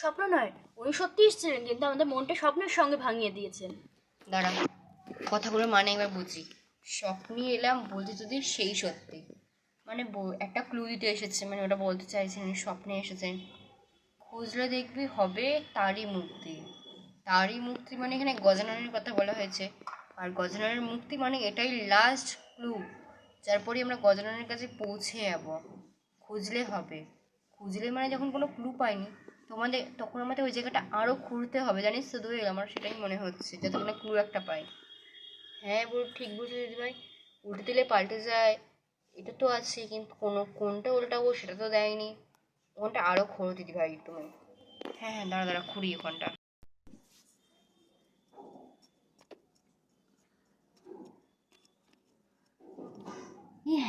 স্বপ্ন নয়, উনি সত্যি এসেছিলেন, কিন্তু আমাদের মনটা স্বপ্নের সঙ্গে ভাঙিয়ে দিয়েছেন। দাঁড়া কথাগুলো মানে একবার বুঝি। স্বপ্নে এলাম বলতে যদি সেই সত্যি। মানে একটা ক্লু দিতে এসেছে মানে ওটা বলতে চাইছেন, স্বপ্নে এসেছেন খুঁজলে দেখবি হবে তারই মুক্তি। তারই মুক্তি মানে এখানে গজাননের কথা বলা হয়েছে। আর গজাননের মুক্তি মানে এটাই লাস্ট ক্লু যার পরে আমরা গজাননের কাছে পৌঁছে যাব। খুঁজলে হবে। খুঁজলে মানে যখন কোনো ক্লু পাইনি তোমাদের, তখন আমাদের ওই জায়গাটা আরও খুঁড়তে হবে, জানিস তো দোয়েল আমার সেটাই মনে হচ্ছে, যাতে কোনো ক্লু একটা পাই। হ্যাঁ বল, ঠিক বুঝে দিদি ভাই উল্টে দিলে পাল্টে যায়, এটা তো আছে, কিন্তু কোনো, কোনটা উল্টাবো সেটা তো দেয়নি। ওখানটা আরও খোঁড়ো দিদি ভাই তুমি হ্যাঁ হ্যাঁ দাঁড়া দাঁড়া খুঁড়ি ওখানটা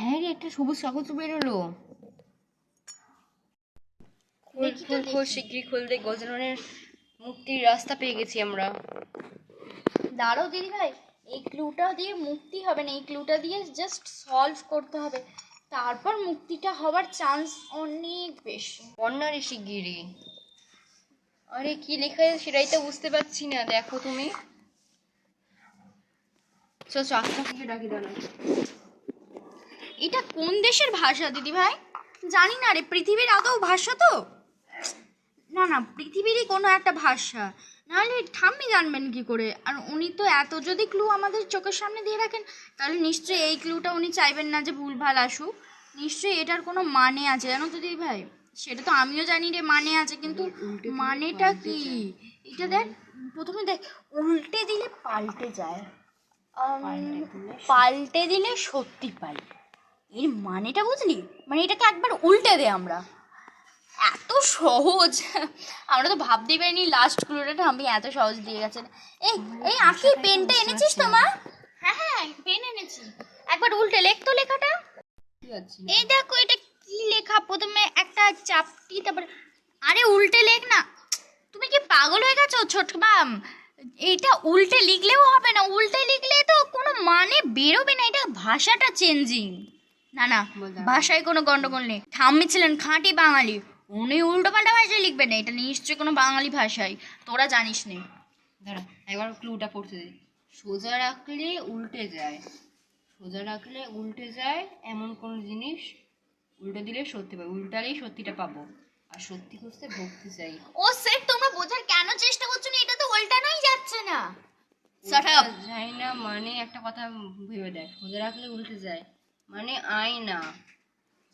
হ্যাঁ রে, একটা সবুজ কাগজ বেরোলো। খোল খোল খোল শিগগিরি খোল দে গজননের মুক্তির রাস্তা পেয়ে গেছি আমরা। দাঁড়াও দিদি ভাই এই ক্লুটা দিয়ে মুক্তি হবে না এই ক্লুটা দিয়ে জাস্ট সলভ করতে হবে। তারপর মুক্তিটা হওয়ার চান্স অনেক বেশি। বন্যারে শিগগিরি আরে কি লেখা আছে সেটাই তো বুঝতে পারছি না দেখো তুমি। আস্তে ডাকি দাঁড়া এটা কোন দেশের ভাষা দিদি ভাই? জানি না রে পৃথিবীর আদৌ ভাষা তো? না না পৃথিবীরই কোনো একটা ভাষা। নাহলে ঠাম্মি জানবেন কি করে? আর উনি তো এত যদি ক্লু আমাদের চোখের সামনে দিয়ে রাখেন তাহলে নিশ্চয়ই এই ক্লুটা উনি চাইবেন না যে ভুলভাল আসুক। নিশ্চয়ই এটার কোনো মানে আছে জানো তো দিদি ভাই? সেটা তো আমিও জানি রে মানে আছে কিন্তু মানেটা কি? এটা দেখ প্রথমে দেখ উল্টে দিলে পাল্টে যায়। পাল্টে দিলে সত্যি। পাই এর মানেটা বুঝলি? মানে এটাকে একবার উল্টে দে আমরা। এত সহজ। আমরা তো ভাবতেই পারিনি লাস্ট ক্লুটা আমি এত সহজ দিয়ে গেছেন এই এই আঁকি পেনটা এনেছিস তো মা? হ্যাঁ হ্যাঁ পেন এনেছি। একবার উল্টে লেখ তো লেখাটা। এই দেখো এটা কি লেখা? প্রথমে একটা চাপটি তারপর আরে উল্টে লেখ না। তুমি কি পাগল হয়ে গেছো ছোট মাম? এইটা উল্টে লিখলেও হবে না। উল্টে লিখলে তো কোনো মানে বেরোবে না। এটা ভাষাটা চেঞ্জিং না না ভাষায় কোনো গন্ডগোল নেই। ঠাম্মি ছিলেন খাঁটি বাঙালি। উনি উল্টো পাল্টা ভাষায় লিখবেন না এটা নিশ্চয়ই কোনো বাঙালি ভাষায় তোরা জানিস নে। দাঁড়া একবার ক্লুটা পড়তে দে। সোজা রাখলে উল্টে যায়। সোজা রাখলে উল্টে যায় এমন কোন জিনিস। উল্টে দিলে সত্যি পাবো উল্টালেই সত্যিটা পাবো। আর সত্যি খুঁজতে ভক্তি চাই। ও স্যার তোমরা বোঝার কেন চেষ্টা করছ না? এটা তো উল্টানোই যাচ্ছে না। Up. না মানে একটা কথা ভেবে দেখ। সোজা রাখলে উল্টে যায়। মানে আয় না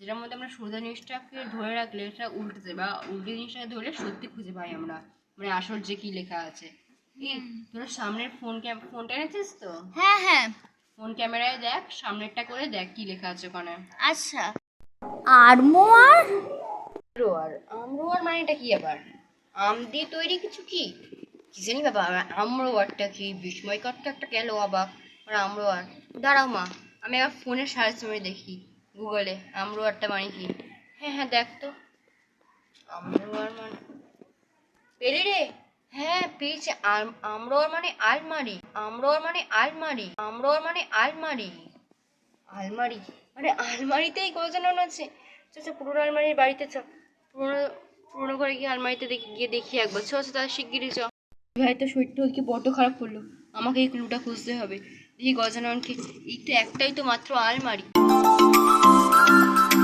যেটার মধ্যে আমরা সোজা জিনিসটাকে ধরে রাখলে এটা উল্টে যায় বা উল্টে জিনিসটাকে ধরলে সত্যি খুঁজে পাই আমরা। মানে আসল যে কি লেখা আছে। তোরা সামনের ফোন ক্যাম ফোনটা এনেছিস তো? হ্যাঁ হ্যাঁ। ফোন ক্যামেরায় দেখ সামনেরটা করে দেখ কি লেখা আছে ওখানে। আচ্ছা। আরমোয়ার? আমরোয়ার আমরোয়ার মানেটা কি আবার? আম দিয়ে তৈরি কিছু কি? কি জানি বাবা আর আমরোয়ারটা কি? বিস্ময়কর তো একটা গেল অবাক আর আমরোয়ার দাঁড়াও মা আমি আবার ফোনে সার্চ করে দেখি। গুগলে আমরোয়ারটা মানে কি হ্যাঁ হ্যাঁ দেখ তো। আমরোয়ার মানে পেলি রে? হ্যাঁ পেয়েছে। আম- আমরোয়ার মানে আলমারি। আমরোয়ার মানে আলমারি। আমরোয়ার মানে আলমারি। আলমারি? মানে আলমারিতেই গজানো আছে। আচ্ছা আচ্ছা পুরোনো আলমারির বাড়িতে চ পুরোনো পুরোনো ঘরে গিয়ে আলমারিতে গিয়ে দেখি একবার। চ চ তাহলে শিগগিরই চ ভাই তো শরীরটা ওদিকে বড্ড খারাপ করল? আমাকে এই ক্লুটা খুঁজতে হবে। দেখি গজাননকে এই তো একটাই তো মাত্র আলমারি। you